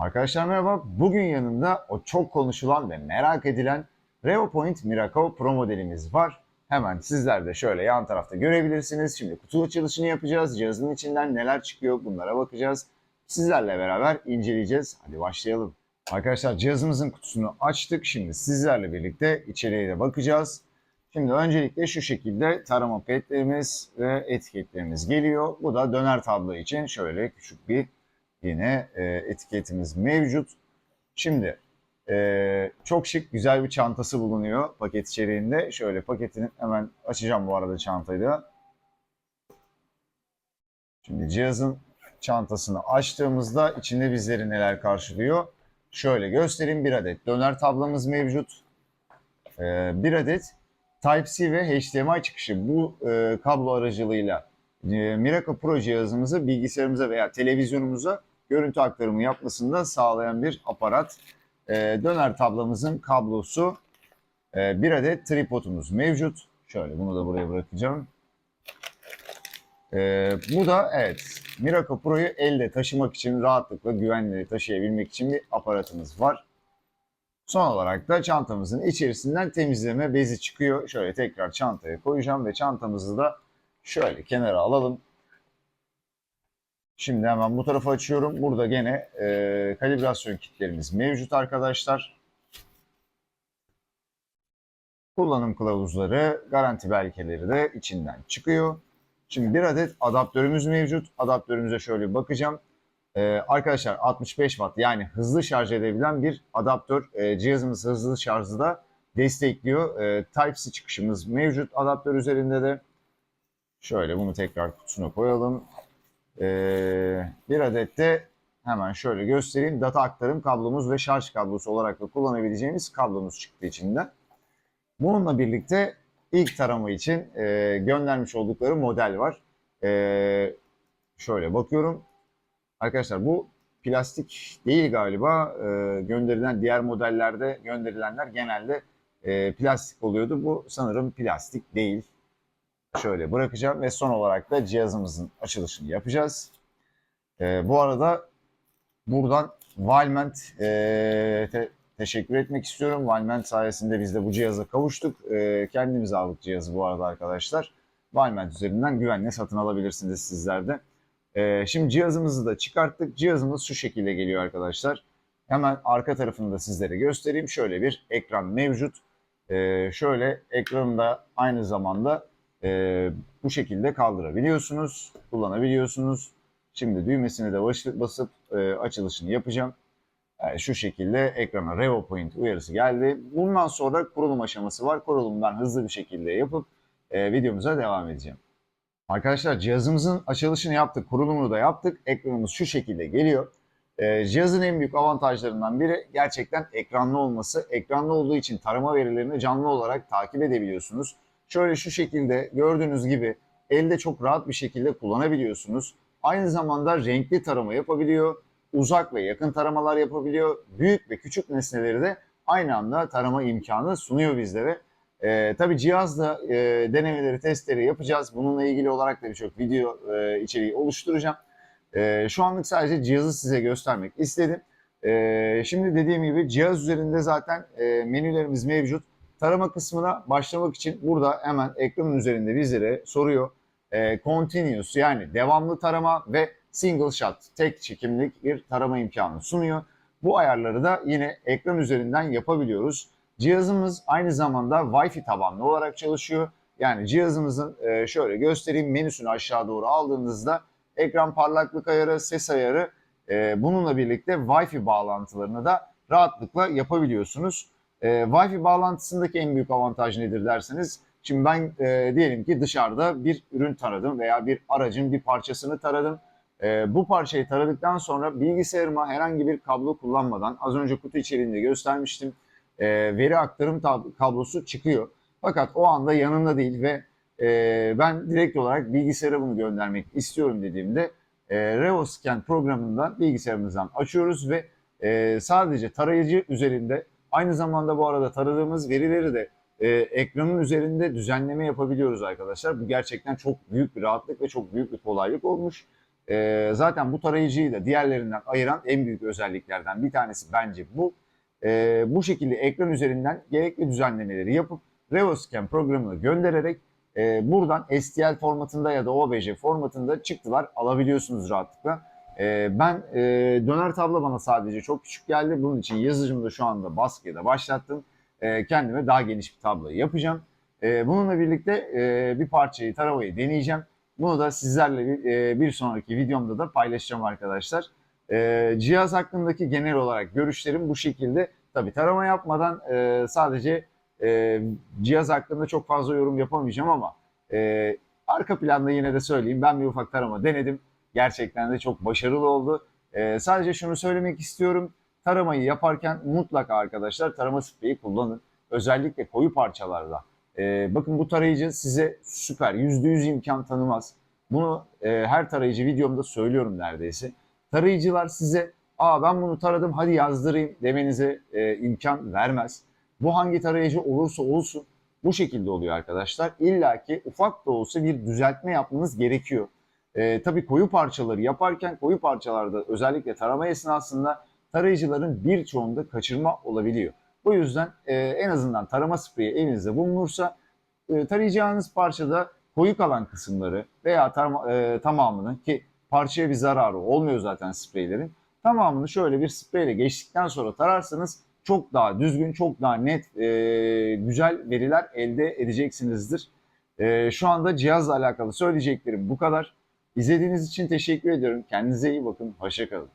Arkadaşlar merhaba. Bugün yanımda o çok konuşulan ve merak edilen RevoPoint Miracle Pro modelimiz var. Hemen sizler de şöyle yan tarafta görebilirsiniz. Şimdi kutu açılışını yapacağız. Cihazın içinden neler çıkıyor bunlara bakacağız. Sizlerle beraber inceleyeceğiz. Hadi başlayalım. Arkadaşlar cihazımızın kutusunu açtık. Şimdi sizlerle birlikte içeriye de bakacağız. Şimdi öncelikle şu şekilde tarama petlerimiz ve etiketlerimiz geliyor. Bu da döner tablo için şöyle küçük bir yine e, etiketimiz mevcut. Şimdi e, çok şık güzel bir çantası bulunuyor paket içeriğinde. Şöyle paketini hemen açacağım bu arada çantayı da. Şimdi cihazın çantasını açtığımızda içinde bizleri neler karşılıyor? Şöyle göstereyim bir adet döner tablamız mevcut. E, bir adet Type-C ve HDMI çıkışı bu e, kablo aracılığıyla e, Miracle Pro cihazımızı bilgisayarımıza veya televizyonumuza görüntü aktarımı yapmasını da sağlayan bir aparat. E, döner tablamızın kablosu e, bir adet tripodumuz mevcut. Şöyle bunu da buraya bırakacağım. E, bu da evet Miracle Pro'yu elde taşımak için rahatlıkla güvenli taşıyabilmek için bir aparatımız var. Son olarak da çantamızın içerisinden temizleme bezi çıkıyor. Şöyle tekrar çantaya koyacağım ve çantamızı da şöyle kenara alalım. Şimdi hemen bu tarafa açıyorum. Burada gene e, kalibrasyon kitlerimiz mevcut arkadaşlar. Kullanım kılavuzları, garanti belgeleri de içinden çıkıyor. Şimdi bir adet adaptörümüz mevcut. Adaptörümüze şöyle bakacağım. Ee, arkadaşlar 65 watt yani hızlı şarj edebilen bir adaptör. Ee, cihazımız hızlı şarjı da destekliyor. Ee, Type-C çıkışımız mevcut adaptör üzerinde de. Şöyle bunu tekrar kutusuna koyalım. Ee, bir adet de hemen şöyle göstereyim. Data aktarım kablomuz ve şarj kablosu olarak da kullanabileceğimiz kablomuz çıktı içinden. Bununla birlikte ilk tarama için e, göndermiş oldukları model var. E, şöyle bakıyorum. Arkadaşlar bu plastik değil galiba. E, gönderilen diğer modellerde gönderilenler genelde e, plastik oluyordu. Bu sanırım plastik değil. Şöyle bırakacağım ve son olarak da cihazımızın açılışını yapacağız. E, bu arada buradan Valment e, te- teşekkür etmek istiyorum. Valment sayesinde biz de bu cihaza kavuştuk. E, kendimiz aldık cihazı bu arada arkadaşlar. Valment üzerinden güvenle satın alabilirsiniz sizler de. E, şimdi cihazımızı da çıkarttık. Cihazımız şu şekilde geliyor arkadaşlar. Hemen arka tarafını da sizlere göstereyim. Şöyle bir ekran mevcut. E, şöyle ekranında aynı zamanda e, bu şekilde kaldırabiliyorsunuz, kullanabiliyorsunuz. Şimdi düğmesine de bas- basıp e, açılışını yapacağım. Yani şu şekilde ekrana Revo Point uyarısı geldi. Bundan sonra kurulum aşaması var. Kurulumu ben hızlı bir şekilde yapıp e, videomuza devam edeceğim. Arkadaşlar cihazımızın açılışını yaptık, kurulumunu da yaptık. Ekranımız şu şekilde geliyor. E, cihazın en büyük avantajlarından biri gerçekten ekranlı olması. Ekranlı olduğu için tarama verilerini canlı olarak takip edebiliyorsunuz. Şöyle şu şekilde gördüğünüz gibi elde çok rahat bir şekilde kullanabiliyorsunuz. Aynı zamanda renkli tarama yapabiliyor uzak ve yakın taramalar yapabiliyor. Büyük ve küçük nesneleri de aynı anda tarama imkanı sunuyor bizlere. Ee, tabii cihazla e, denemeleri, testleri yapacağız. Bununla ilgili olarak da birçok video e, içeriği oluşturacağım. E, şu anlık sadece cihazı size göstermek istedim. E, şimdi dediğim gibi cihaz üzerinde zaten e, menülerimiz mevcut. Tarama kısmına başlamak için burada hemen ekranın üzerinde bizlere soruyor. E, continuous yani devamlı tarama ve single shot, tek çekimlik bir tarama imkanı sunuyor. Bu ayarları da yine ekran üzerinden yapabiliyoruz. Cihazımız aynı zamanda Wi-Fi tabanlı olarak çalışıyor. Yani cihazımızın e, şöyle göstereyim menüsünü aşağı doğru aldığınızda ekran parlaklık ayarı, ses ayarı e, bununla birlikte Wi-Fi bağlantılarını da rahatlıkla yapabiliyorsunuz. E, Wi-Fi bağlantısındaki en büyük avantaj nedir derseniz Şimdi ben e, diyelim ki dışarıda bir ürün taradım veya bir aracın bir parçasını taradım. E, bu parçayı taradıktan sonra bilgisayarıma herhangi bir kablo kullanmadan az önce kutu içeriğinde göstermiştim. e, veri aktarım kablosu çıkıyor. Fakat o anda yanımda değil ve e, ben direkt olarak bilgisayara bunu göndermek istiyorum dediğimde e, RevoScan programından bilgisayarımızdan açıyoruz ve e, sadece tarayıcı üzerinde aynı zamanda bu arada taradığımız verileri de e, ekranın üzerinde düzenleme yapabiliyoruz arkadaşlar. Bu gerçekten çok büyük bir rahatlık ve çok büyük bir kolaylık olmuş. E, zaten bu tarayıcıyı da diğerlerinden ayıran en büyük özelliklerden bir tanesi bence bu. E, bu şekilde ekran üzerinden gerekli düzenlemeleri yapıp RevoScan programına göndererek e, buradan STL formatında ya da OBJ formatında çıktılar alabiliyorsunuz rahatlıkla. E, ben e, döner tablo bana sadece çok küçük geldi. Bunun için yazıcımda şu anda baskıya da başlattım. E, kendime daha geniş bir tablo yapacağım. E, bununla birlikte e, bir parçayı taramayı deneyeceğim. Bunu da sizlerle bir, e, bir sonraki videomda da paylaşacağım arkadaşlar. E, cihaz hakkındaki genel olarak görüşlerim bu şekilde. Tabi tarama yapmadan e, sadece e, cihaz hakkında çok fazla yorum yapamayacağım ama e, arka planda yine de söyleyeyim. Ben bir ufak tarama denedim. Gerçekten de çok başarılı oldu. E, sadece şunu söylemek istiyorum. Taramayı yaparken mutlaka arkadaşlar tarama spreyi kullanın. Özellikle koyu parçalarda. E, bakın bu tarayıcı size süper %100 imkan tanımaz. Bunu e, her tarayıcı videomda söylüyorum neredeyse. Tarayıcılar size aa ben bunu taradım hadi yazdırayım demenize e, imkan vermez. Bu hangi tarayıcı olursa olsun bu şekilde oluyor arkadaşlar. İlla ki ufak da olsa bir düzeltme yapmanız gerekiyor. E, tabii koyu parçaları yaparken koyu parçalarda özellikle tarama esnasında tarayıcıların birçoğunda kaçırma olabiliyor. Bu yüzden e, en azından tarama spreyi elinizde bulunursa e, tarayacağınız parçada koyu kalan kısımları veya tarama, e, tamamını ki parçaya bir zararı olmuyor zaten spreylerin tamamını şöyle bir spreyle geçtikten sonra tararsanız çok daha düzgün, çok daha net, e, güzel veriler elde edeceksinizdir. E, şu anda cihazla alakalı söyleyeceklerim bu kadar. İzlediğiniz için teşekkür ediyorum. Kendinize iyi bakın. Hoşçakalın.